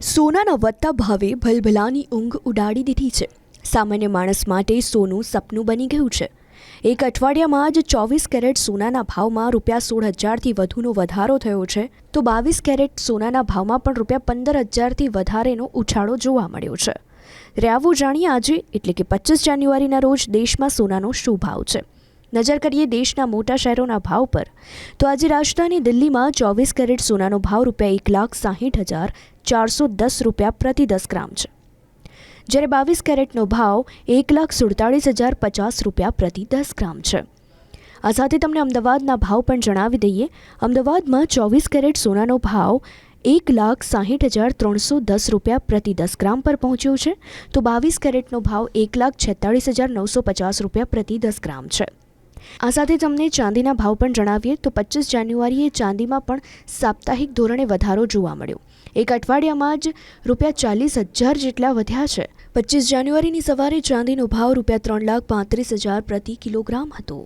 સોનાના વધતા ભાવે ભલભલાની ઊંઘ ઉડાડી દીધી છે. સામાન્ય માણસ માટે સોનું સપનું બની ગયું છે. એક અઠવાડિયામાં જ ચોવીસ કેરેટ સોનાના ભાવમાં રૂપિયા સોળ હજારથી વધુનો વધારો થયો છે. તો બાવીસ કેરેટ સોનાના ભાવમાં પણ રૂપિયા પંદર હજારથી વધારેનો ઉછાળો જોવા મળ્યો છે. રાવો જાણીએ આજે, એટલે કે પચીસ જાન્યુઆરીના રોજ દેશમાં સોનાનો શું ભાવ છે. નજર કરીએ દેશના મોટા શહેરોના ભાવ પર, તો આજે રાજધાની દિલ્હીમાં ચોવીસ કેરેટ સોનાનો ભાવ રૂપિયા એક લાખ સાહીઠ હજાર ચારસો દસ રૂપિયા પ્રતિ દસ ગ્રામ છે. જ્યારે બાવીસ કેરેટનો ભાવ એક લાખ સુડતાળીસ હજાર પચાસ રૂપિયા પ્રતિ દસ ગ્રામ છે. આ સાથે તમને અમદાવાદના ભાવ પણ જણાવી દઈએ. અમદાવાદમાં ચોવીસ કેરેટ સોનાનો ભાવ એક લાખ સાહીઠ હજાર ત્રણસો દસ રૂપિયા પ્રતિ દસ ગ્રામ પર પહોંચ્યો છે, તો બાવીસ કેરેટનો ભાવ એક લાખ છેતાળીસ હજાર નવસો પચાસ રૂપિયા પ્રતિ દસ ગ્રામ છે. આ સાથે તમને ચાંદીના ભાવ પણ જણાવીએ તો પચીસ જાન્યુઆરીએ ચાંદીમાં પણ સાપ્તાહિક ધોરણે વધારો જોવા મળ્યો. એક અઠવાડિયામાં જ રૂપિયા ચાલીસ હજાર જેટલા વધ્યા છે. પચીસ જાન્યુઆરીની સવારે ચાંદીનો ભાવ રૂપિયા ત્રણ લાખ પાંત્રીસ હજાર પ્રતિ કિલોગ્રામ હતો.